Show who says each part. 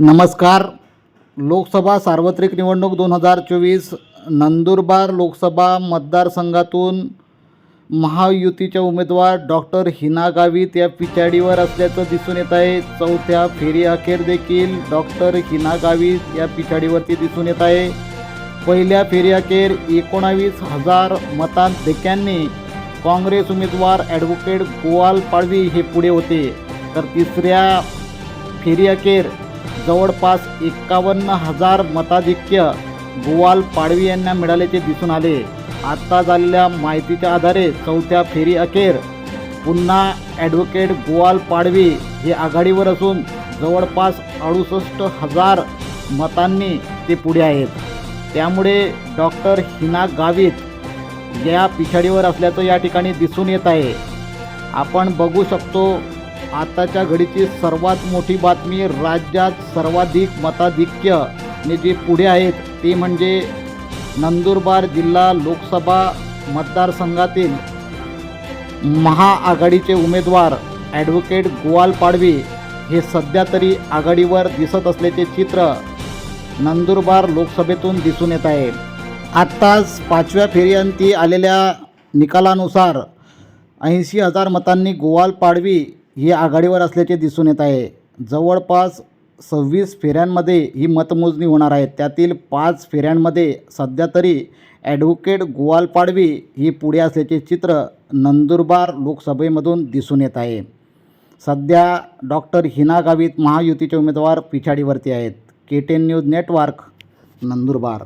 Speaker 1: नमस्कार. लोकसभा सार्वत्रिक निवडणूक दोन हजार चोवीस नंदुरबार लोकसभा मतदारसंघातून महायुतीच्या उमेदवार डॉक्टर हिना गावित या पिछाडीवर असल्याचं दिसून येत आहे. चौथ्या फेरी अखेर देखील डॉक्टर हिना गावित या पिछाडीवरती दिसून येत आहे. पहिल्या फेरी अखेर एकोणावीस हजार मतांधिक्यांनी काँग्रेस उमेदवार ॲडव्होकेट गोवाल पाडवी हे पुढे होते. तर तिसऱ्या फेरी अखेर जवळपास एक्कावन्न हजार मताधिक्य गोवाल पाडवी यांना मिळाल्याचे दिसून आले. आत्ता झालेल्या माहितीच्या आधारे चौथ्या फेरी अखेर पुन्हा ॲडव्होकेट गोवाल पाडवी हे आघाडीवर असून जवळपास अडुसष्ट हजार मतांनी ते पुढे आहेत. त्यामुळे डॉक्टर हिना गावित या पिछाडीवर असल्याचं या ठिकाणी दिसून येत आहे. आपण बघू शकतो आताच्या घडीची सर्वात मोठी बातमी राज्यात सर्वाधिक मताधिक्य. ने जे पुढे आहेत ते म्हणजे नंदुरबार जिल्हा लोकसभा मतदारसंघातील महाआघाडीचे उमेदवार ॲडव्होकेट गोवाल पाडवी हे सध्या तरी आघाडीवर दिसत असल्याचे चित्र नंदुरबार लोकसभेतून दिसून येत आहे. आत्ताच पाचव्या फेरीअंती आलेल्या निकालानुसार ऐंशी हजार मतांनी गोवाल पाडवी ही आघाडीवर असल्याचे दिसून येत आहे. जवळपास सव्वीस फेऱ्यांमध्ये ही मतमोजणी होणार आहे. त्यातील पाच फेऱ्यांमध्ये सध्या तरी ॲडव्होकेट गोवाल पाडवी ही पुढे असल्याचे चित्र नंदुरबार लोकसभेमधून दिसून येत आहे. सध्या डॉक्टर हिना गावित महायुतीचे उमेदवार पिछाडीवरती आहेत. K ten news network Nandurbar.